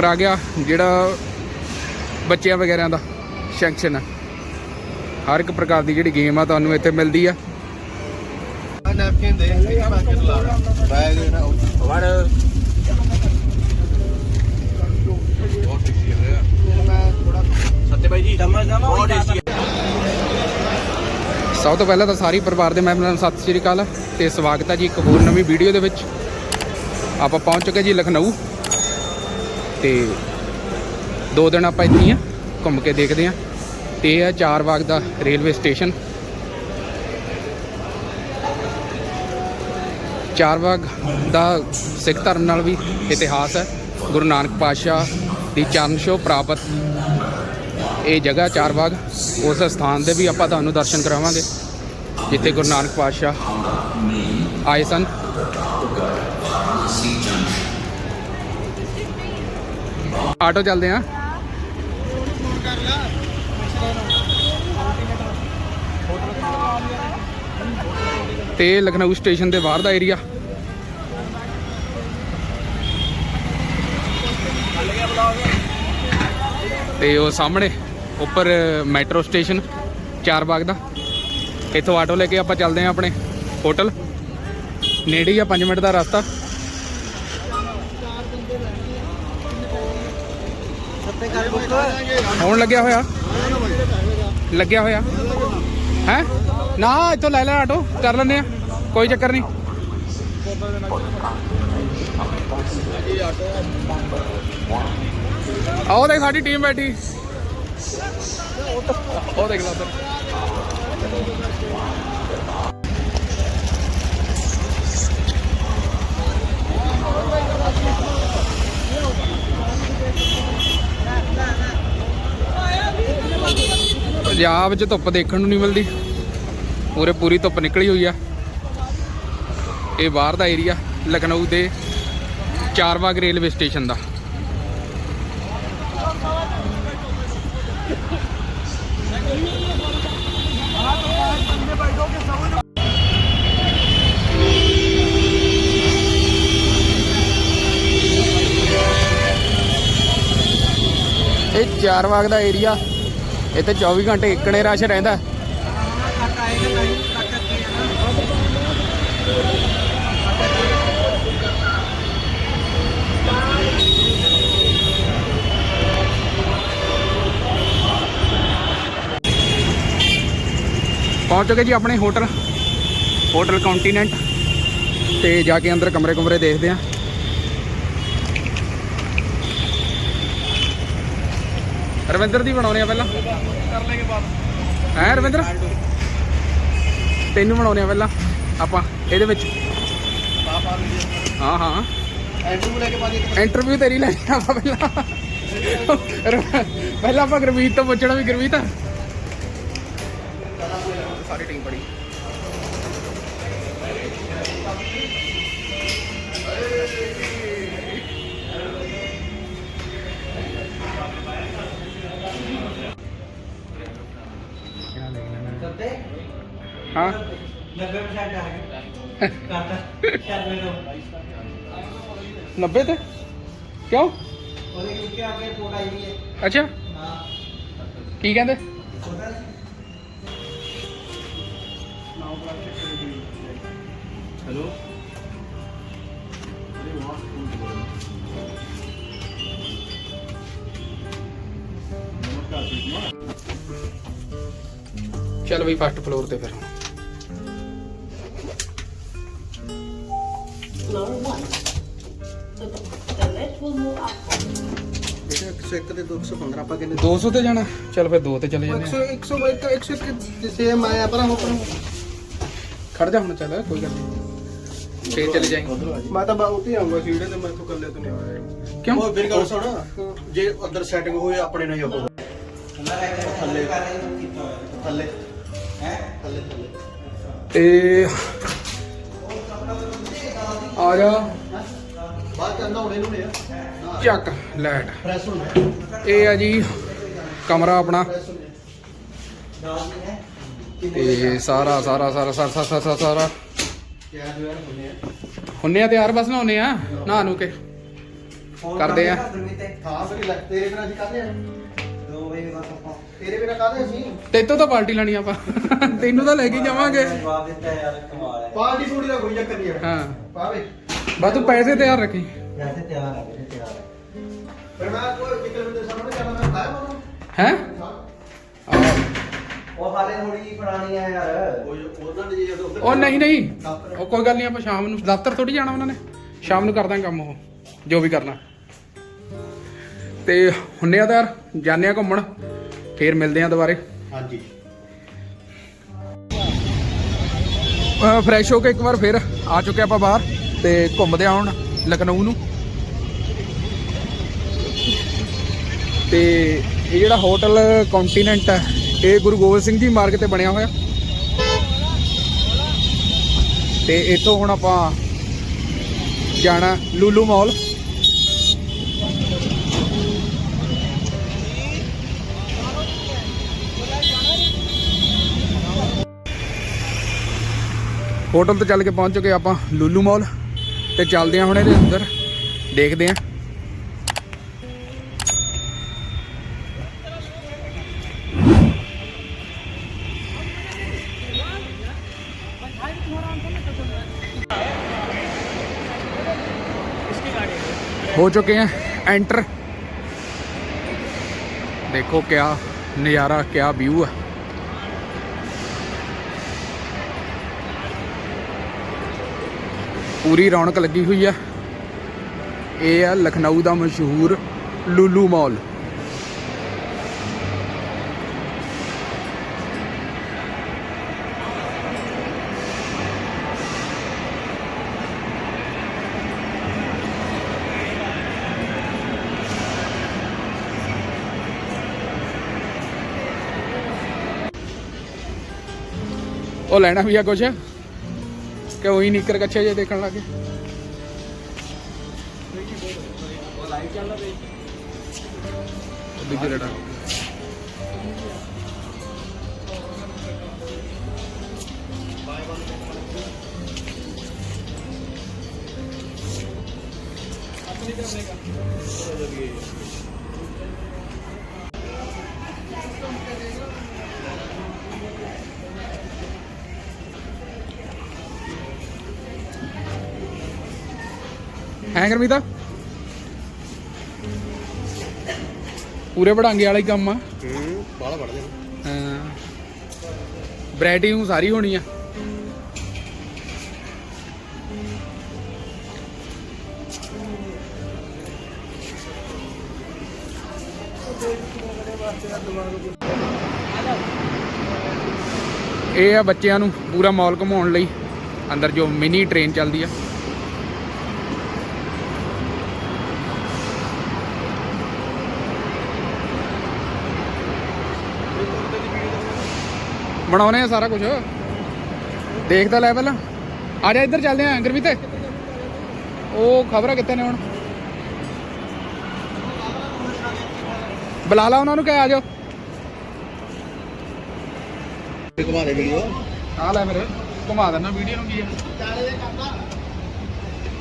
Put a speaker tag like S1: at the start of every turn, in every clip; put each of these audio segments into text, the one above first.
S1: ਉੱਪਰ ਆ ਗਿਆ ਜਿਹੜਾ ਬੱਚਿਆਂ ਵਗੈਰਾ ਦਾ ਸੈਕਸ਼ਨ ਹੈ ਹਰ ਇੱਕ ਪ੍ਰਕਾਰ ਦੀ ਜਿਹੜੀ ਗੇਮ ਆ ਤੁਹਾਨੂੰ ਇੱਥੇ ਮਿਲਦੀ ਆ।
S2: ਨੈਪਕਿਨ ਦੇ ਇਹ ਪੈਕੇਟ ਲਾ। ਬੈਗ ਨਾ ਵੜ ਬਹੁਤ ਟੇਸਟੀ ਹੈ ਮੈਂ ਥੋੜਾ ਸੱਤੇ ਬਾਈ ਜੀ। ਬਹੁਤ ਟੇਸਟੀ ਹੈ
S1: ਸਭ ਤੋਂ ਪਹਿਲਾਂ ਤਾਂ ਸਾਰੀ ਪਰਿਵਾਰ ਦੇ ਮੈਂਬਰਾਂ ਨੂੰ ਸਤਿ ਸ਼੍ਰੀ ਅਕਾਲ ਤੇ ਸਵਾਗਤ ਹੈ ਜੀ ਇੱਕ ਹੋਰ ਨਵੀਂ ਵੀਡੀਓ ਦੇ ਵਿੱਚ। ਆਪਾਂ ਪਹੁੰਚ ਚੁੱਕੇ ਜੀ ਲਖਨਊ। ਤੇ ਦੋ ਦਿਨ ਆਪਾਂ ਇੱਥੇ ਹੀ ਆ, ਘੁੰਮ ਕੇ ਦੇਖਦੇ ਆ। ਤੇ ਇਹ ਹੈ ਚਾਰ ਬਾਗ ਦਾ ਰੇਲਵੇ ਸਟੇਸ਼ਨ। ਚਾਰ ਬਾਗ ਦਾ ਸਿੱਖ ਧਰਮ ਨਾਲ ਵੀ ਇਤਿਹਾਸ ਹੈ। ਗੁਰੂ ਨਾਨਕ ਪਾਤਸ਼ਾਹ ਦੀ ਚਰਨ ਛੋਹ ਪ੍ਰਾਪਤ ਇਹ ਜਗ੍ਹਾ ਚਾਰ ਬਾਗ ਉਸ ਸਥਾਨ ਦੇ ਵੀ ਆਪਾਂ ਤੁਹਾਨੂੰ ਦਰਸ਼ਨ ਕਰਾਵਾਂਗੇ, ਜਿੱਥੇ ਗੁਰੂ ਨਾਨਕ ਪਾਤਸ਼ਾਹ ਆਏ ਸਨ। ਆਟੋ ਚੱਲਦੇ ਆ। ਤੇ ਲਖਨਊ ਸਟੇਸ਼ਨ ਦੇ ਬਾਹਰ ਦਾ ਏਰੀਆ ਤੇ ਉਹ ਸਾਹਮਣੇ ਉੱਪਰ ਮੈਟਰੋ ਸਟੇਸ਼ਨ, ਚਾਰ ਬਾਗ ਦਾ। ਇੱਥੋਂ ਆਟੋ ਲੈ ਕੇ ਆਪਾਂ ਚੱਲਦੇ ਆਂ ਆਪਣੇ ਹੋਟਲ। ਨੇੜੇ ਹੀ ਆ 5 ਮਿੰਟ ਦਾ ਰਸਤਾ। ਹੁਣ ਲੱਗਿਆ ਹੋਇਆ? ਲੱਗਿਆ ਹੋਇਆ? ਹੈ? ਨਾ, ਇੱਥੋਂ ਲੈ ਲੈ ਆਟੋ, ਕਰ ਲੈਂਦੇ ਆ। ਕੋਈ ਚੱਕਰ ਨਹੀਂ। ਆਓ ਦੇਖ, ਸਾਡੀ ਟੀਮ ਬੈਠੀ। ਉਹ ਦੇਖ ਲਾ ਪੰਜਾਬ 'ਚ ਧੁੱਪ ਦੇਖਣ ਨੂੰ ਨਹੀਂ ਮਿਲਦੀ। ਪੂਰੇ ਪੂਰੀ ਧੁੱਪ ਨਿਕਲੀ ਹੋਈ ਆ। ਇਹ ਬਾਹਰ ਦਾ ਏਰੀਆ ਲਖਨਊ ਦੇ ਚਾਰਬਾਗ ਰੇਲਵੇ ਸਟੇਸ਼ਨ ਦਾ। ਇਹ ਚਾਰਬਾਗ ਦਾ ਏਰੀਆ ਇੱਥੇ 24 ਘੰਟੇ ਇੱਕਣੇ ਰਸ਼ ਰਹਿੰਦਾ। ਪਹੁੰਚ ਚੁੱਕੇ ਜੀ ਆਪਣੇ ਹੋਟਲ ਹੋਟਲ ਕੰਟੀਨੈਂਟ, ਤੇ ਜਾ ਕੇ ਅੰਦਰ ਕਮਰੇ ਕਮਰੇ ਦੇਖਦੇ ਆਂ ਰਵਿੰਦਰ ਦੀ ਬਣਾਉਣੇ ਆ ਪਹਿਲਾਂ।
S2: ਕਰ ਲੈਗੇ ਬਾਤ
S1: ਹੈ ਰਵਿੰਦਰ? ਤੈਨੂੰ ਬਣਾਉਣੇ ਆ ਪਹਿਲਾਂ, ਆਪਾਂ ਇਹਦੇ ਵਿੱਚ। ਹਾਂ ਹਾਂ। ਇੰਟਰਵਿਊ ਤੇਰੀ ਲੈਣੀ ਆਪਾਂ ਪਹਿਲਾਂ। ਪਹਿਲਾਂ ਆਪਾਂ ਗੁਰਮੀਤ ਤੋਂ ਪੁੱਛਣਾ ਵੀ ਗੁਰਮੀਤ ਹਾਂ।
S2: 90% ਆ ਗਿਆ ਕਰਤਾ। 96 ਤੋਂ।
S1: 90 ਤੇ? ਕਿਉਂ?
S2: ਉਹਦੇ ਕਿਉਂਕਿ ਆ ਕੇ ਰਿਪੋਰਟ ਆਈ ਵੀ ਹੈ।
S1: ਅੱਛਾ।
S2: ਹਾਂ।
S1: ਕੀ ਕਹਿੰਦੇ?
S2: ਹੈਲੋ।
S1: ਚੱਲ ਬਈ ਫਸਟ ਫਲੋਰ ਤੇ ਫਿਰ।
S3: Floor one. So the, the lift will move up.
S2: ਇਹ 101 ਤੇ 215 ਆਪਾਂ ਕਿੰਨੇ
S1: 200 ਤੇ ਜਾਣਾ। ਚੱਲ ਫਿਰ 2 ਤੇ ਚਲੇ ਜਾਂਦੇ
S2: 100 100 101 ਸੇਮ ਆਇਆ ਪਰ ਹੁਣ
S1: ਆ। ਖੜ ਜਾ ਹੁਣ ਚੱਲ ਕੋਈ ਗੱਲ ਨਹੀਂ। ਫੇਰ ਚਲੇ ਜਾਏਂਗੇ
S2: ਮੈਂ ਤਾਂ ਬਾਉ ਤੇ ਆਉਂਗਾ ਸੀੜੇ ਤੇ ਮੈਂ ਤੋਂ ਕੱਲੇ ਤੋਂ ਨਹੀਂ ਆਇਆ।
S1: ਕਿਉਂ?
S2: ਉਹ ਫਿਰ ਗੱਲ ਸੁਣ ਜੇ ਅੰਦਰ ਸੈਟਿੰਗ ਹੋਏ ਆਪਣੇ ਨਾਲ ਹੀ ਹੋ ਥੱਲੇ। ਥੱਲੇ। ਹੈ? ਥੱਲੇ ਥੱਲੇ।
S1: ਤੇ ਆ ਜਾ।
S2: ਬਾਅਦ ਚ ਹੋਣੇ ਨੂੰ ਨੇ
S1: ਚੱਕ ਲੈਟ।
S2: ਪ੍ਰੈਸ ਹੋਣਾ।
S1: ਇਹ ਆ ਜੀ ਕਮਰਾ ਆਪਣਾ। ਤੇ ਸਾਰਾ ਸਾਰਾ ਸਾਰਾ ਸਾਰਾ ਸਾਰਾ ਸਾਰਾ ਹੁੰਨੇ ਆ ਤਿਆਰ ਬਸ ਨਾ ਹੁੰਨੇ ਆ। ਨਹਾ ਨੂੰ ਕੇ। ਕਰਦੇ ਆ।
S4: ਤੇ।
S2: ਹਾਂ ਫਿਰ ਲੈ ਤੇਰੇ ਬਿਨਾਂ ਅਸੀਂ ਕਾਹਦੇ ਆ।
S4: 2 ਵਜੇ ਬਸ ਆਪਾਂ
S2: ਤੇਰੇ ਬਿਨਾਂ ਕਾਹਦੇ ਅਸੀਂ?
S1: ਤੇਤੋਂ ਤਾਂ ਪਾਰਟੀ ਲੈਣੀ ਆਪਾਂ। ਤੈਨੂੰ ਤਾਂ ਲੈ ਕੇ ਜਾਵਾਂਗੇ।
S4: ਜਵਾਬ ਦਿੱਤਾ ਯਾਰ ਕਮਾਲ ਹੈ।
S2: ਪਾਰਟੀ ਪੂਰੀ ਦਾ ਕੋਈ ਚੱਕਰ ਨਹੀਂ ਹੈ।
S1: ਹਾਂ।
S2: ਪਾਵੇ।
S1: ਬਸ ਤੂੰ ਪੈਸੇ ਤਿਆਰ ਰੱਖੀ।
S4: ਵੈਸੇ ਤਿਆਰ ਹੈ ਵੀਰੇ ਤਿਆਰ ਹੈ
S2: ਫਿਰ ਮੈਂ ਕੋਈ ਨਿਕਲ ਦੇ ਸਾਹਮਣੇ ਜਾਣਾ ਮੈਂ ਲਾਇਆ ਮੈਨੂੰ
S1: ਹੈ?
S4: ਉਹ ਹਾਲੇ ਥੋੜੀ ਪੁਰਾਣੀ ਹੈ ਯਾਰ।
S2: ਉਹ ਉਹਨਾਂ ਦੇ ਜੇ ਉਧਰ
S1: ਉਹ ਨਹੀਂ ਨਹੀਂ। ਉਹ ਕੋਈ ਗੱਲ ਨਹੀਂ ਆਪਾਂ ਸ਼ਾਮ ਨੂੰ ਦਫ਼ਤਰ ਥੋੜੀ ਜਾਣਾ ਉਹਨਾਂ ਨੇ। ਸ਼ਾਮ ਨੂੰ ਕਰਦਾਂ ਕੰਮ ਉਹ ਜੋ ਵੀ ਕਰਨਾ। ਤੇ ਹੁੰਨੇ ਆ ਤਾਂ ਯਾਰ ਜਾਂਦੇ ਆ ਘੁੰਮਣ ਫੇਰ ਮਿਲਦੇ ਆ ਦੁਬਾਰੇ।
S2: ਹਾਂਜੀ।
S1: ਫਰੈਸ਼ ਹੋ ਕੇ ਇੱਕ ਵਾਰ ਫੇਰ ਆ ਚੁੱਕੇ ਆਪਾਂ ਬਾਹਰ ਤੇ ਘੁੰਮਦੇ ਆ ਹੁਣ ਲਖਨਊ ਨੂੰ। ਤੇ ਇਹ ਜਿਹੜਾ ਹੋਟਲ ਕੰਟੀਨੈਂਟ ਹੈ ਇਹ ਗੁਰੂ ਗੋਬਿੰਦ ਸਿੰਘ ਜੀ ਮਾਰਗ ਤੇ ਬਣਿਆ ਹੋਇਆ। ਤੇ ਇੱਥੋਂ ਹੁਣ ਆਪਾਂ ਜਾਣਾ ਲੂਲੂ ਮਾਲ। ਹੋਟਲ ਤੋਂ ਚੱਲ ਕੇ ਪਹੁੰਚ ਚੁੱਕੇ ਆਪਾਂ ਲੂਲੂ ਮਾਲ ਤੇ ਚੱਲਦੇ ਆ ਹੁਣ ਇਹਦੇ ਅੰਦਰ। ਦੇਖਦੇ ਆ ਹੋ ਚੁੱਕੇ ਆ ਐਂਟਰ ਦੇਖੋ ਕਿਆ ਨਜ਼ਾਰਾ, ਕਿਆ ਵਿਊ ਹੈ ਪੂਰੀ ਰੌਣਕ ਲੱਗੀ ਹੋਈ ਆ। ਇਹ ਆ ਲਖਨਊ ਦਾ ਮਸ਼ਹੂਰ ਲੂਲੂ ਮਾਲ। ਉਹ ਲੈਣਾ ਵੀ ਆ ਕੁਛ? ਕਿ ਉਹੀ ਨਿੱਕਰ ਕੱਛੇ ਜੇ ਦੇਖਣ ਲੱਗੇ ਦੂਜੀ ਲੜਾ ਹੈ ਗਰਮੀਤਾ? ਪੂਰੇ ਬੜਾਂਗੇ ਵਾਲਾ ਹੀ ਕੰਮ ਆ।
S2: ਹੂੰ ਬਾਹਲਾ ਵੜਦੇ
S1: ਹਾਂ। ਵੈਰਾਈਟੀ ਨੂੰ ਸਾਰੀ ਹੋਣੀ ਆ। ਇਹ ਆ ਬੱਚਿਆਂ ਨੂੰ ਪੂਰਾ ਮਾਲ ਘੁਮਾਉਣ ਲਈ। ਅੰਦਰ ਜੋ ਮਿਨੀ ਟ੍ਰੇਨ ਚੱਲਦੀ ਆ। ਬਣਾਉਨੇ ਆ ਸਾਰਾ ਕੁਝ ਦੇਖਦਾ ਲੈ ਪਹਿਲਾਂ। ਆ ਜਾ ਇੱਧਰ ਚੱਲਦੇ ਆਂ ਗੁਰਮੀਤ। ਉਹ ਖਬਰਾਂ ਕਿੱਥੇ ਨੇ ਹੁਣ? ਬੁਲਾ ਲਾ ਉਹਨਾਂ ਨੂੰ ਕਹਿ ਆ ਜਾਓ।
S2: ਘੁਮਾ ਦੇ ਵੀਡੀਓ
S1: ਆ ਲੈ ਮੇਰੇ ਘੁਮਾ ਦੇਣਾ ਵੀਡੀਓ ਨੂੰ ਕੀ ਆ?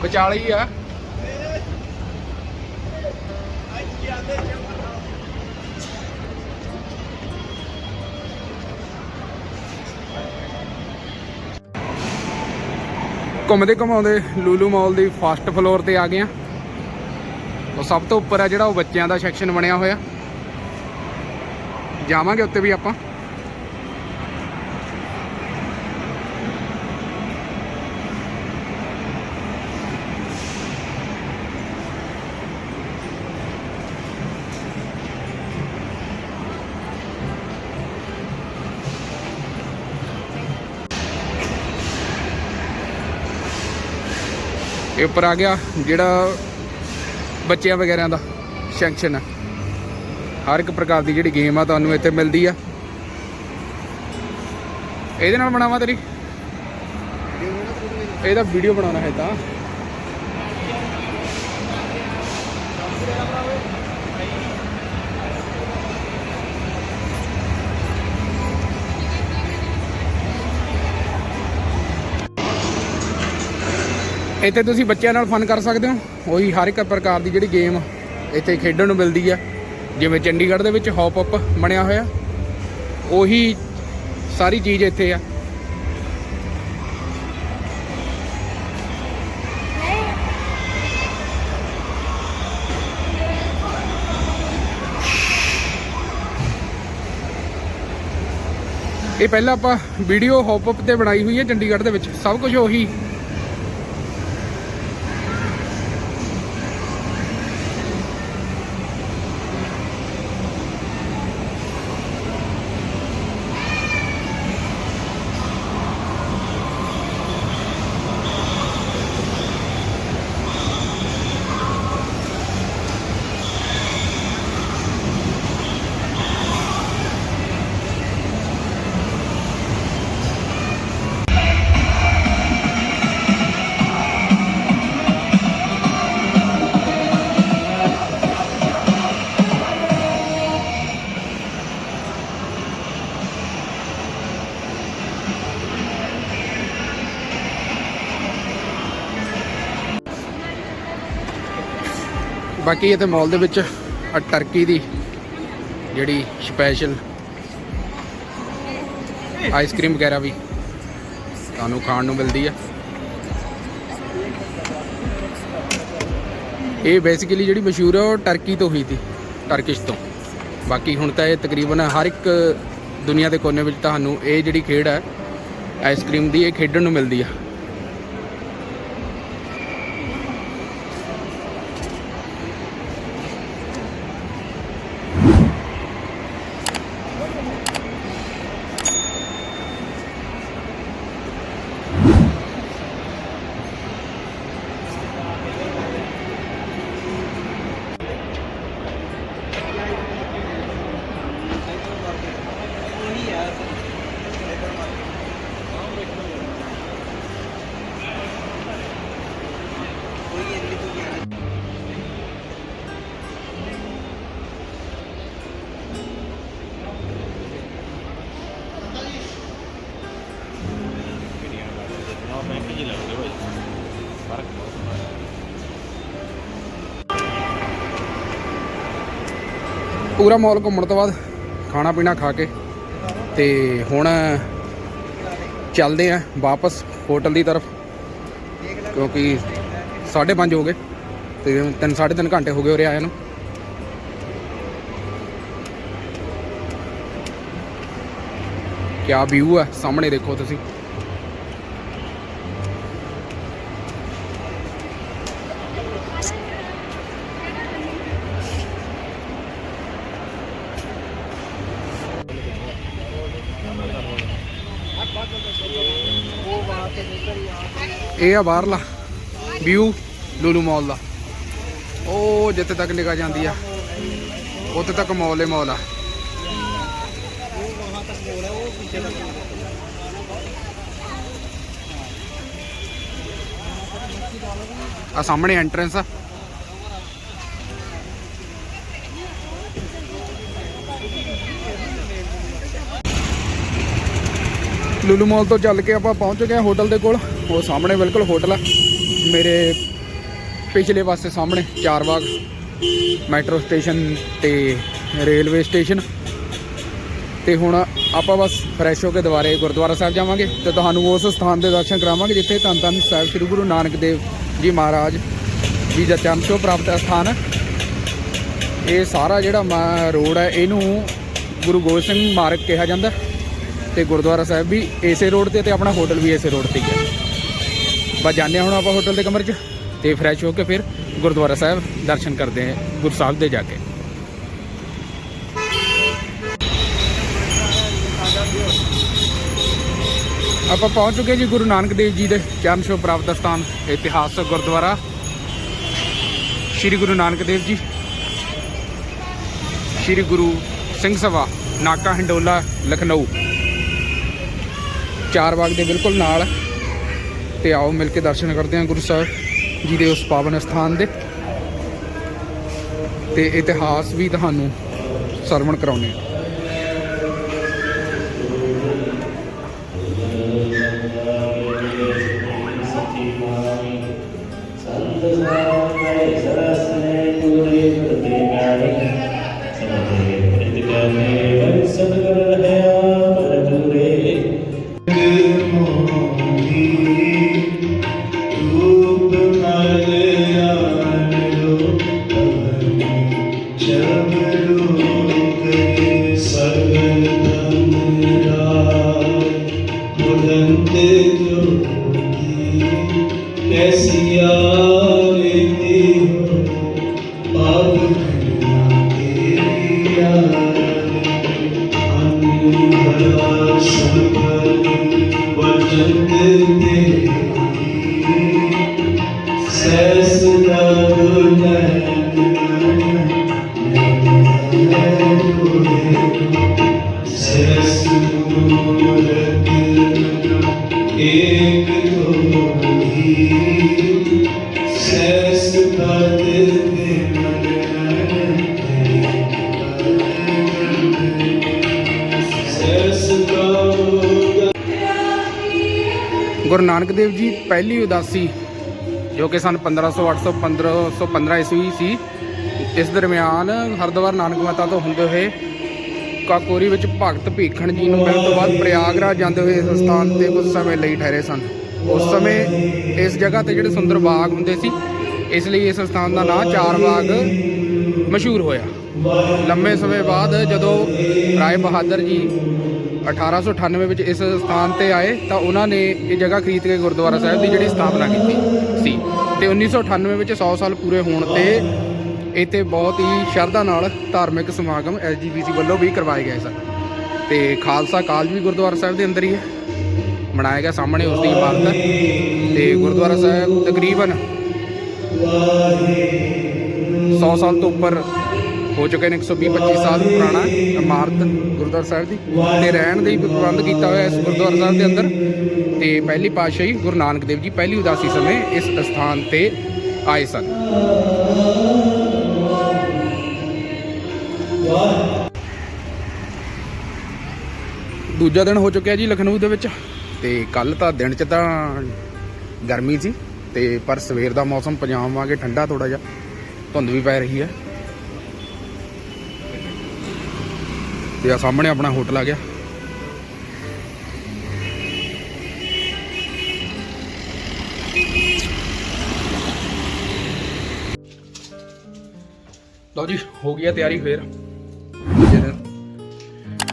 S1: ਵਿਚਾਲੇ ਹੀ ਆ। ਘੁੰਮਦੇ ਘੁਮਾਉਂਦੇ ਲੂਲੂ ਮਾਲ ਦੀ ਫਸਟ ਫਲੋਰ ਤੇ ਆ ਗਏ ਆ। ਉਹ ਸਭ ਤੋਂ ਉੱਪਰ ਆ ਜਿਹੜਾ ਉਹ ਬੱਚਿਆਂ ਦਾ ਸੈਕਸ਼ਨ ਬਣਿਆ ਹੋਇਆ। ਜਾਵਾਂਗੇ ਉੱਤੇ ਵੀ ਆਪਾਂ। ਇਹ ਉੱਪਰ ਆ ਗਿਆ, ਜਿਹੜਾ ਬੱਚਿਆਂ ਵਗੈਰਾ ਦਾ ਸ਼ੈਂਕਸ਼ਨ ਹੈ ਹਰ ਇੱਕ ਪ੍ਰਕਾਰ ਦੀ ਜਿਹੜੀ ਗੇਮ ਆ ਤੁਹਾਨੂੰ ਇੱਥੇ ਮਿਲਦੀ ਆ। ਇਹਦੇ ਨਾਲ ਬਣਾਵਾ ਤੇਰੀ? ਇਹਦਾ ਵੀਡੀਓ ਬਣਾਉਣਾ ਹੈ ਤਾਂ। ਇੱਥੇ ਤੁਸੀਂ ਬੱਚਿਆਂ ਨਾਲ ਫਨ ਕਰ ਸਕਦੇ ਹੋ। ਉਹੀ ਹਰ ਇੱਕ ਪ੍ਰਕਾਰ ਦੀ ਜਿਹੜੀ ਗੇਮ ਇੱਥੇ ਖੇਡਣ ਨੂੰ ਮਿਲਦੀ ਆ। ਜਿਵੇਂ ਚੰਡੀਗੜ੍ਹ ਦੇ ਵਿੱਚ ਹੌਪ ਅਪ ਬਣਿਆ ਹੋਇਆ। ਉਹੀ ਸਾਰੀ ਚੀਜ਼ ਇੱਥੇ ਆ। ਇਹ ਪਹਿਲਾਂ ਆਪਾਂ ਵੀਡੀਓ ਹੌਪ ਅਪ ਤੇ ਬਣਾਈ ਹੋਈ ਹੈ ਚੰਡੀਗੜ੍ਹ ਦੇ ਵਿੱਚ। ਸਭ ਕੁਝ ਉਹੀ ਬਾਕੀ ਇੱਥੇ ਮਾਲ ਦੇ ਵਿੱਚ ਟਰਕੀ ਦੀ ਜਿਹੜੀ ਸਪੈਸ਼ਲ ਆਈਸਕ੍ਰੀਮ ਵਗੈਰਾ ਵੀ ਤੁਹਾਨੂੰ ਖਾਣ ਨੂੰ ਮਿਲਦੀ ਹੈ ਇਹ ਬੇਸਿਕਲੀ ਜਿਹੜੀ ਮਸ਼ਹੂਰ ਹੈ ਉਹ ਟਰਕੀ ਤੋਂ ਹੋਈ ਸੀ, ਟਰਕਿਸ਼ ਤੋਂ। ਬਾਕੀ ਹੁਣ ਤਾਂ ਇਹ ਤਕਰੀਬਨ ਹਰ ਇੱਕ ਦੁਨੀਆ ਦੇ ਕੋਨੇ ਵਿੱਚ ਤੁਹਾਨੂੰ ਇਹ ਜਿਹੜੀ ਖੇਡ ਹੈ ਆਈਸਕ੍ਰੀਮ ਦੀ ਇਹ ਖੇਡਣ ਨੂੰ ਮਿਲਦੀ ਆ। ਪੂਰਾ ਮਾਲ ਘੁੰਮਣ ਤੋਂ ਬਾਅਦ ਖਾਣਾ ਪੀਣਾ ਖਾ ਕੇ ਤੇ ਹੁਣ ਚੱਲਦੇ ਆ ਵਾਪਸ ਹੋਟਲ ਦੀ ਤਰਫ, ਕਿਉਂਕਿ 5:30 ਹੋ ਗਏ ਤੇ 3 3.5 ਘੰਟੇ ਹੋ ਗਏ ਉਰੇ ਆਇਆ ਨੂੰ। ਕਿਆ ਵਿਊ ਹੈ ਸਾਹਮਣੇ ਦੇਖੋ ਤੁਸੀਂ। ਇਹ ਆ ਬਾਹਰਲਾ ਵਿਊ ਲੂਲੂ ਮਾਲ ਦਾ। ਉਹ ਜਿੱਥੇ ਤੱਕ ਨਿਗਾਹ ਜਾਂਦੀ ਆ, ਉੱਥੇ ਤੱਕ ਮਾਲ ਹੀ ਮਾਲ ਆ। ਆ ਸਾਹਮਣੇ ਐਂਟਰੈਂਸ ਆ। ਲੁਲੂ ਮਾਲ ਤੋਂ ਚੱਲ ਕੇ ਆਪਾਂ ਪਹੁੰਚ ਗਏ ਹੋਟਲ ਦੇ ਕੋਲ। ਉਹ ਸਾਹਮਣੇ ਬਿਲਕੁਲ ਹੋਟਲ ਆ। ਮੇਰੇ ਪਿਛਲੇ ਪਾਸੇ ਸਾਹਮਣੇ ਚਾਰ ਬਾਗ ਮੈਟਰੋ ਸਟੇਸ਼ਨ ਤੇ ਰੇਲਵੇ ਸਟੇਸ਼ਨ। ਤੇ ਹੁਣ ਆਪਾਂ ਬਸ ਫਰੈਸ਼ ਹੋ ਕੇ ਦੁਬਾਰੇ ਗੁਰਦੁਆਰਾ ਸਾਹਿਬ ਜਾਵਾਂਗੇ ਤੇ ਤੁਹਾਨੂੰ ਉਸ ਸਥਾਨ ਦੇ ਦਰਸ਼ਨ ਕਰਾਵਾਂਗੇ ਜਿੱਥੇ ਧੰਨ ਧੰਨ ਸਾਹਿਬ ਸ੍ਰੀ ਗੁਰੂ ਨਾਨਕ ਦੇਵ ਜੀ ਮਹਾਰਾਜ ਜੀ ਦਾ ਚਰਨ ਛੋਹ ਪ੍ਰਾਪਤ ਸਥਾਨ। ਹੈ ਇਹ ਸਾਰਾ ਜਿਹੜਾ ਮਾ- ਰੋਡ ਹੈ, ਇਹਨੂੰ ਗੁਰੂ ਗੋਬਿੰਦ ਸਿੰਘ ਮਾਰਗ ਕਿਹਾ ਜਾਂਦਾ। ਤੇ ਗੁਰਦੁਆਰਾ ਸਾਹਿਬ ਵੀ ਇਸੇ ਰੋਡ ਤੇ ਤੇ ਆਪਣਾ ਹੋਟਲ ਵੀ ਇਸੇ ਰੋਡ ਤੇ ਹੀ ਹੈ। ਬਸ ਜਾਂਦੇ ਹਾਂ ਹੁਣ ਆਪਾਂ ਹੋਟਲ ਦੇ ਕਮਰੇ 'ਚ ਤੇ ਫਰੈਸ਼ ਹੋ ਕੇ ਫਿਰ ਗੁਰਦੁਆਰਾ ਸਾਹਿਬ ਦਰਸ਼ਨ ਕਰਦੇ ਹਾਂ, ਗੁਰੂ ਸਾਹਿਬ ਦੇ ਜਾ ਕੇ। ਆਪਾਂ ਪਹੁੰਚ ਚੁੱਕੇ ਜੀ ਗੁਰੂ ਨਾਨਕ ਦੇਵ ਜੀ ਦੇ ਚਰਨ ਛੋਹ ਪ੍ਰਾਪਤ ਸਥਾਨ, ਇਤਿਹਾਸਕ ਗੁਰਦੁਆਰਾ, ਸ੍ਰੀ ਗੁਰੂ ਨਾਨਕ ਦੇਵ ਜੀ, ਸ੍ਰੀ ਗੁਰੂ ਸਿੰਘ ਸਭਾ ਨਾਕਾ ਹੰਡੋਲਾ ਲਖਨਊ। ਚਾਰ ਬਾਗ ਦੇ ਬਿਲਕੁਲ ਨਾਲ। ਤੇ ਆਓ ਮਿਲ ਕੇ ਦਰਸ਼ਨ ਕਰਦੇ ਹਾਂ ਗੁਰੂ ਸਾਹਿਬ ਜੀ ਦੇ ਉਸ ਪਾਵਨ ਸਥਾਨ ਦੇ। ਤੇ ਇਤਿਹਾਸ ਵੀ ਤੁਹਾਨੂੰ ਸਰਵਣ ਕਰਾਉਣੇ ਆ ਪਹਿਲੀ ਉਦਾਸੀ ਜੋ ਕਿ ਸਨ 1500 800 1515 ਈਸਵੀ ਸੀ, ਇਸ ਦਰਮਿਆਨ ਹਰਦੁਆਰ ਨਾਨਕ ਮਾਤਾ ਤੋਂ ਹੁੰਦੇ ਹੋਏ ਕਾਕੋਰੀ ਵਿੱਚ ਭਗਤ ਭੀਖਣ ਜੀ ਨੂੰ ਮਿਲਣ ਤੋਂ ਬਾਅਦ ਪ੍ਰਯਾਗਰਾਜ ਜਾਂਦੇ ਹੋਏ ਇਸ ਸਥਾਨ ਤੇ ਕੁਝ ਸਮੇਂ ਲਈ ਠਹਿਰੇ ਸਨ। ਉਸ ਸਮੇਂ ਇਸ ਜਗ੍ਹਾ ਤੇ ਜਿਹੜੇ ਸੁੰਦਰ ਬਾਗ ਹੁੰਦੇ ਸੀ, ਇਸ ਲਈ ਇਸ ਸਥਾਨ ਦਾ ਨਾਂ ਚਾਰ ਬਾਗ ਮਸ਼ਹੂਰ ਹੋਇਆ। ਲੰਮੇ ਸਮੇਂ ਬਾਅਦ ਜਦੋਂ ਰਾਏ ਬਹਾਦਰ ਜੀ 1898 ਵਿੱਚ ਇਸ ਸਥਾਨ ਤੇ ਆਏ ਤਾਂ ਉਹਨਾਂ ਨੇ ਇਹ ਜਗ੍ਹਾ ਖਰੀਦ ਕੇ ਗੁਰਦੁਆਰਾ ਸਾਹਿਬ ਦੀ ਜਿਹੜੀ ਸਥਾਪਨਾ ਕੀਤੀ ਸੀ। ਤੇ 1998 ਵਿੱਚ 100 ਸਾਲ ਪੂਰੇ ਹੋਣ ਤੇ ਇੱਥੇ ਬਹੁਤ ਹੀ ਸ਼ਰਧਾ ਨਾਲ ਧਾਰਮਿਕ ਸਮਾਗਮ ਐਸਜੀਪੀਸੀ ਵੱਲੋਂ ਵੀ ਕਰਵਾਏ ਗਏ ਸਨ। ਤੇ ਖਾਲਸਾ ਕਾਲਜ ਵੀ ਗੁਰਦੁਆਰਾ ਸਾਹਿਬ ਦੇ ਅੰਦਰ ਹੀ ਹੈ। ਬਣਾਇਆ ਗਿਆ ਸਾਹਮਣੇ ਉਸ ਦੀ ਇਮਾਰਤ ਹੈ। ਤੇ ਗੁਰਦੁਆਰਾ ਸਾਹਿਬ ਤਕਰੀਬਨ 100 ਸਾਲ ਤੋਂ ਉੱਪਰ ਹੋ ਚੁੱਕੇ ਨੇ 120 25 ਸਾਲ ਪੁਰਾਣਾ ਇਮਾਰਤ ਗੁਰਦੁਆਰਾ ਸਾਹਿਬ ਦੀ। ਤੇ ਰਹਿਣ ਦੇ ਵੀ ਪ੍ਰਬੰਧ ਕੀਤਾ ਹੋਇਆ ਇਸ ਗੁਰਦੁਆਰਾ ਸਾਹਿਬ ਦੇ ਅੰਦਰ। ਤੇ ਪਹਿਲੀ ਪਾਤਸ਼ਾਹੀ ਗੁਰੂ ਨਾਨਕ ਦੇਵ ਜੀ ਪਹਿਲੀ ਉਦਾਸੀ ਸਮੇਂ ਇਸ ਸਥਾਨ ਤੇ ਆਏ ਸਨ। ਦੂਜਾ ਦਿਨ ਹੋ ਚੁੱਕਿਆ ਜੀ ਲਖਨਊ ਦੇ ਵਿੱਚ। ਤੇ ਕੱਲ ਤਾਂ ਦਿਨ ਚ ਤਾਂ ਗਰਮੀ ਸੀ। ਤੇ ਪਰ ਸਵੇਰ ਦਾ ਮੌਸਮ, ਪੰਜਾਬ ਵਾਂਗੇ ਠੰਡਾ ਥੋੜਾ ਜਿਹਾ। ਧੁੰਦ ਵੀ ਪੈ ਰਹੀ ਹੈ। ਤੇ ਆ ਸਾਹਮਣੇ ਆਪਣਾ ਹੋਟਲ ਆ ਗਿਆ। ਲਓ ਜੀ, ਹੋ ਗਈ ਆ ਤਿਆਰੀ ਫੇਰ।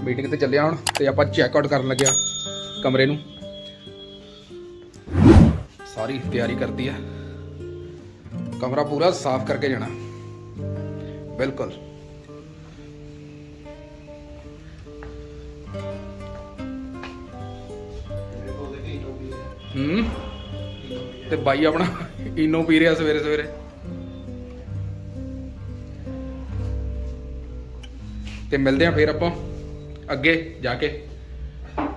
S1: ਮੀਟਿੰਗ ਤੇ ਚੱਲਿਆ ਹੁਣ ਤੇ ਆਪਾਂ ਚੈੱਕ ਆਊਟ ਕਰਨ ਲੱਗਿਆ ਕਮਰੇ ਨੂੰ। ਸਾਰੀ ਤਿਆਰੀ ਕਰਦੀ ਆ। ਕਮਰਾ ਪੂਰਾ ਸਾਫ਼ ਕਰਕੇ ਜਾਣਾ। ਬਿਲਕੁਲ। ਹੂੰ? ਤੇ ਬਾਈ ਆਪਣਾ ਇਨੋ ਪੀ ਰਿਹਾ ਸਵੇਰੇ ਸਵੇਰੇ। ਤੇ ਮਿਲਦੇ ਆ ਫੇਰ ਆਪਾਂ ਅੱਗੇ ਜਾ ਕੇ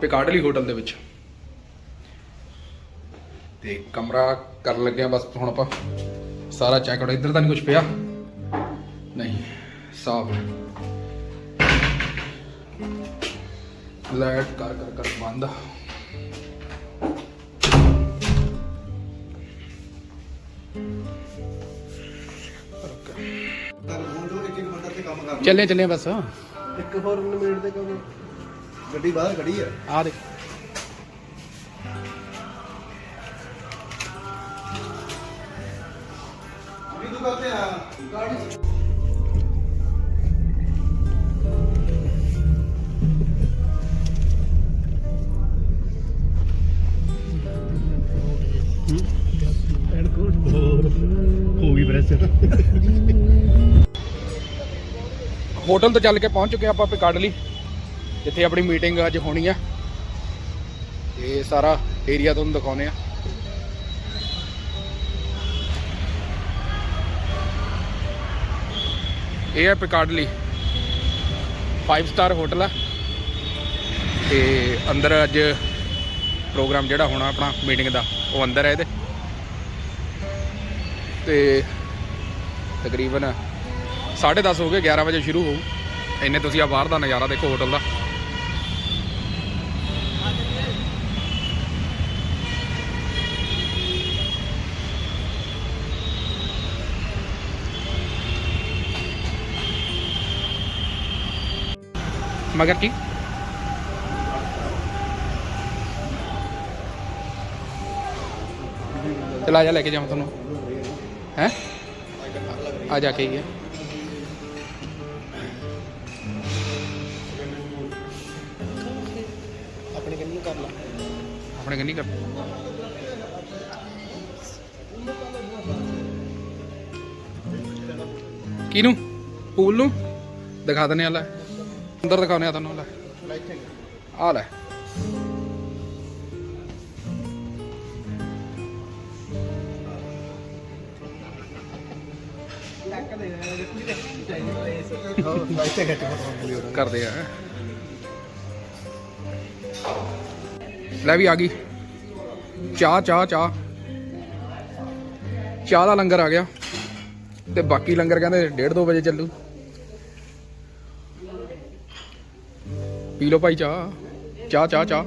S1: ਪਿਕਾਡਲੀ ਹੋਟਲ ਦੇ ਵਿੱਚ। ਤੇ ਕਮਰਾ ਕਰਨ ਲੱਗੇ ਆ ਬਸ ਹੁਣ ਆਪਾਂ। ਸਾਰਾ ਚੈੱਕ ਆਊਟ ਇੱਧਰ ਤਾਂ ਨਹੀਂ ਕੁਝ ਪਿਆ। ਨਹੀਂ, ਸਾਫ਼ ਲਾਈਟ ਕਰ ਕਰ ਕਰ, ਬੰਦ। ਚੱਲੇ ਚੱਲੇ ਬਸ।
S2: ਇੱਕ ਹੋਰ ਮਿੰਟ ਦੇ ਕੰਮ। ਗੱਡੀ ਬਾਹਰ ਖੜੀ ਹੈ
S1: ਆ ਦੇ
S2: ਅਭੀ ਤੂੰ ਕਰਤੇ ਆ।
S1: ਹੋਟਲ ਤੋਂ ਚੱਲ ਕੇ ਪਹੁੰਚ ਚੁੱਕੇ ਆਪਾਂ ਪਿਕਾਡਲੀ ਜਿੱਥੇ ਆਪਣੀ ਮੀਟਿੰਗ ਅੱਜ ਹੋਣੀ ਆ। ਇਹ ਸਾਰਾ ਏਰੀਆ ਤੁਹਾਨੂੰ ਦਿਖਾਉਨੇ ਆ ਇਹ ਹੈ ਪਿਕਾਡਲੀ 5 ਸਟਾਰ ਹੋਟਲ ਆ। ਤੇ ਅੰਦਰ ਅੱਜ ਪ੍ਰੋਗਰਾਮ ਜਿਹੜਾ ਹੋਣਾ ਆਪਣਾ ਮੀਟਿੰਗ ਦਾ, ਉਹ ਅੰਦਰ ਹੈ ਇਹਦੇ। ਤੇ ਤਕਰੀਬਨ 10:30 ਹੋ ਗਏ 11 ਵਜੇ ਸ਼ੁਰੂ ਹੋਊ। ਇੰਨੇ ਤੁਸੀਂ ਆ ਬਾਹਰ ਦਾ ਨਜ਼ਾਰਾ ਦੇਖੋ ਹੋਟਲ ਦਾ। ਮਗਰ ਕੀ? ਚਲਾ ਜਾ, ਲੈ ਕੇ ਜਾਵਾਂ ਤੁਹਾਨੂੰ। ਹੈ? ਆ ਜਾ ਕੇ ਹੀ ਹੈ
S2: ਆਪਣੇ ਕੰਨੀ ਕਰ
S1: ਕਿਨੂੰ ਪੂਲ ਨੂੰ? ਦਿਖਾ ਦਨੇ ਆ ਲੈ। ਅੰਦਰ ਦਿਖਾਉਨੇ ਆ ਤੁਹਾਨੂੰ ਲੈ। ਆ ਲੈ। ਕਰਦੇ ਆ। ਲੈ ਵੀ ਆ ਗਈ ਚਾਹ ਚਾਹ ਚਾਹ ਚਾਹ ਦਾ ਲੰਗਰ ਆ ਗਿਆ ਤੇ ਬਾਕੀ ਲੰਗਰ ਕਹਿੰਦੇ 1:30 2 ਵਜੇ ਚੱਲੂ ਪੀ ਲਓ ਭਾਈ ਚਾਹ ਚਾਹ ਚਾਹ ਚਾਹ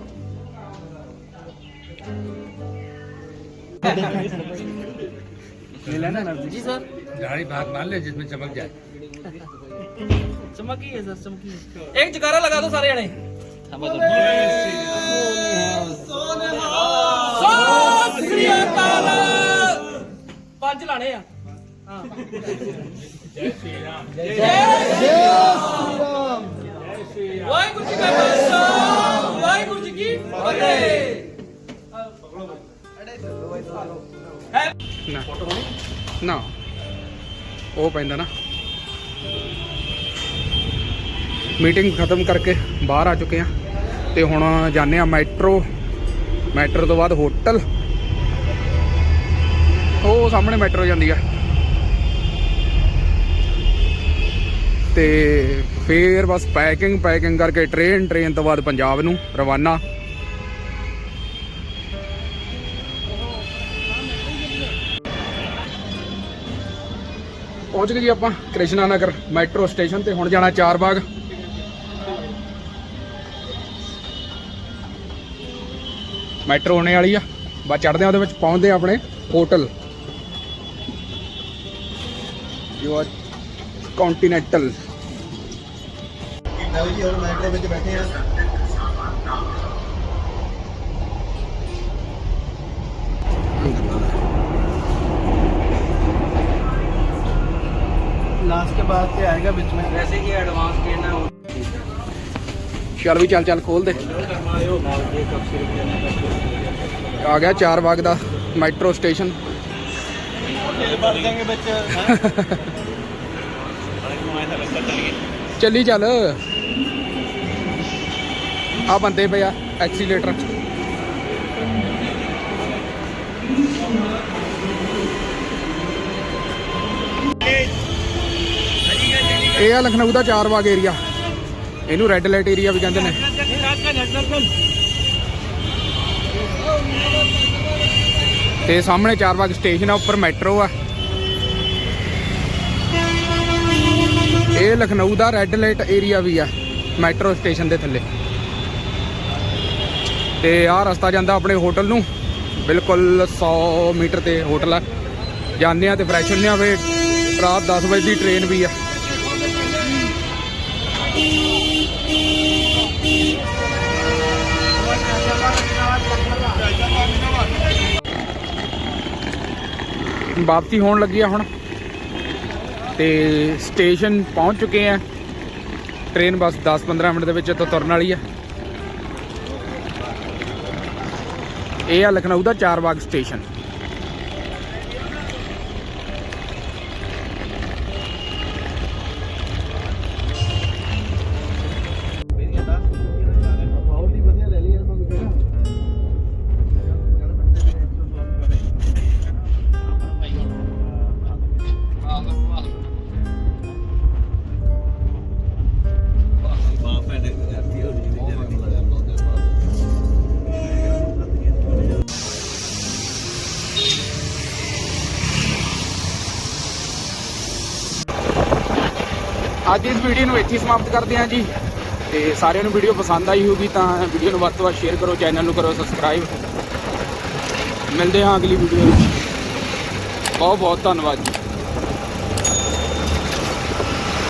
S5: गाड़ी भाग मान ले जिसमें चमक जाए
S6: चमकी है सर चमकी है एक जगारा लगा दो सारे जने ਸਤਿ ਸ੍ਰੀ ਅਕਾਲ ਪੰਜ ਲਾਣੇ ਆ। ਹਾਂ ਜੈ ਸ਼੍ਰੀ ਰਾਮ ਜੈ ਸ਼੍ਰੀ ਰਾਮ ਵਾਹਿਗੁਰੂ ਜੀ ਕਾ ਖਾਲਸਾ, ਵਾਹਿਗੁਰੂ ਜੀ ਕੀ ਫਤਿਹ।
S1: ਨਾ ਨਾ, ਉਹ ਪੈਂਦਾ ਨਾ। ਮੀਟਿੰਗ ਖਤਮ ਕਰਕੇ ਬਾਹਰ ਆ ਚੁੱਕੇ ਆ। ਤੇ ਹੁਣ ਜਾਂਦੇ ਆ ਮੈਟਰੋ। ਮੈਟਰੋ ਤੋਂ ਬਾਅਦ ਹੋਟਲ। ਉਹ ਸਾਹਮਣੇ ਮੈਟਰੋ ਜਾਂਦੀ ਆ। ਤੇ ਫੇਰ ਬਸ ਪੈਕਿੰਗ ਪੈਕਿੰਗ ਕਰਕੇ ਟ੍ਰੇਨ ਟ੍ਰੇਨ ਤੋਂ ਬਾਅਦ ਪੰਜਾਬ ਨੂੰ, ਰਵਾਨਾ। ਪਹੁੰਚ ਗਏ ਜੀ ਆਪਾਂ ਕ੍ਰਿਸ਼ਨਾ ਨਗਰ ਮੈਟਰੋ ਸਟੇਸ਼ਨ ਤੇ ਹੁਣ ਜਾਣਾ ਚਾਰ ਬਾਗ ਮੈਟਰੋ ਆਉਣੇ ਵਾਲੀ ਆ ਬਸ ਚੜਦੇ ਆ ਉਹਦੇ ਵਿੱਚ ਪਹੁੰਚਦੇ ਆ ਆਪਣੇ ਹੋਟਲ ਜੋ ਆ ਕੰਟੀਨੈਂਟਲ
S2: ਲਓ ਜੀ ਹੁਣ ਮੈਟਰੋ ਵਿੱਚ ਬੈਠੇ ਆ लास्ट के बाद क्या आएगा बीच में
S4: ਵੈਸੇ ਕੀ ਐਡਵਾਂਸ ਟ੍ਰੇਨ ਹੈ
S1: ਚੱਲ ਵੀ ਚੱਲ ਚੱਲ ਖੋਲ ਦੇ ਆ ਗਿਆ ਚਾਰ ਬਾਗ ਦਾ ਮੈਟਰੋ ਸਟੇਸ਼ਨ। ਚੱਲੀ ਚੱਲ। ਆ ਬੰਦੇ ਪਿਆ ਐਕਸੀਲੇਟਰ ਇਹ ਆ ਲਖਨਊ ਦਾ ਚਾਰ ਬਾਗ ਏਰੀਆ ਇਹਨੂੰ ਰੈੱਡ ਲਾਈਟ ਏਰੀਆ ਵੀ ਕਹਿੰਦੇ ਨੇ। ਤੇ ਸਾਹਮਣੇ ਚਾਰ ਬਾਗ ਸਟੇਸ਼ਨ ਆ, ਉੱਪਰ ਮੈਟਰੋ ਆ। ਇਹ ਲਖਨਊ ਦਾ ਰੈੱਡ ਲਾਈਟ ਏਰੀਆ ਵੀ ਆ, ਮੈਟਰੋ ਸਟੇਸ਼ਨ ਦੇ ਥੱਲੇ। ਤੇ ਆਹ ਰਸਤਾ ਜਾਂਦਾ ਆਪਣੇ ਹੋਟਲ ਨੂੰ। ਬਿਲਕੁਲ 100 ਮੀਟਰ ਤੇ ਹੋਟਲ ਆ। ਜਾਂਦੇ ਆ ਤੇ ਫਰੈਸ਼ ਹੁੰਦੇ ਆ ਫੇ ਰਾਤ 10 ਵਜੇ ਦੀ ਟ੍ਰੇਨ ਵੀ ਆ। ਵਾਪਸੀ ਹੋਣ ਲੱਗੀ ਆ ਹੁਣ। ਤੇ ਸਟੇਸ਼ਨ ਪਹੁੰਚ ਚੁੱਕੇ ਆ। ਟ੍ਰੇਨ ਬਸ 10-15 ਮਿੰਟ ਦੇ ਵਿੱਚ ਇੱਥੋਂ ਤੁਰਨ ਵਾਲੀ ਆ। ਇਹ ਆ ਲਖਨਊ ਦਾ ਚਾਰ ਬਾਗ ਸਟੇਸ਼ਨ। ਅੱਜ ਇਸ ਵੀਡੀਓ ਨੂੰ ਇੱਥੇ ਸਮਾਪਤ ਕਰਦੇ ਹਾਂ ਜੀ। ਤੇ ਸਾਰਿਆਂ ਨੂੰ ਵੀਡੀਓ ਪਸੰਦ ਆਈ ਹੋਊਗੀ ਤਾਂ ਵੀਡੀਓ ਨੂੰ ਵੱਧ ਤੋਂ ਵੱਧ ਸ਼ੇਅਰ ਕਰੋ ਚੈਨਲ ਨੂੰ ਕਰੋ ਸਬਸਕ੍ਰਾਈਬ ਮਿਲਦੇ ਹਾਂ ਅਗਲੀ ਵੀਡੀਓ ਵਿੱਚ। ਬਹੁਤ ਬਹੁਤ ਧੰਨਵਾਦ ਜੀ।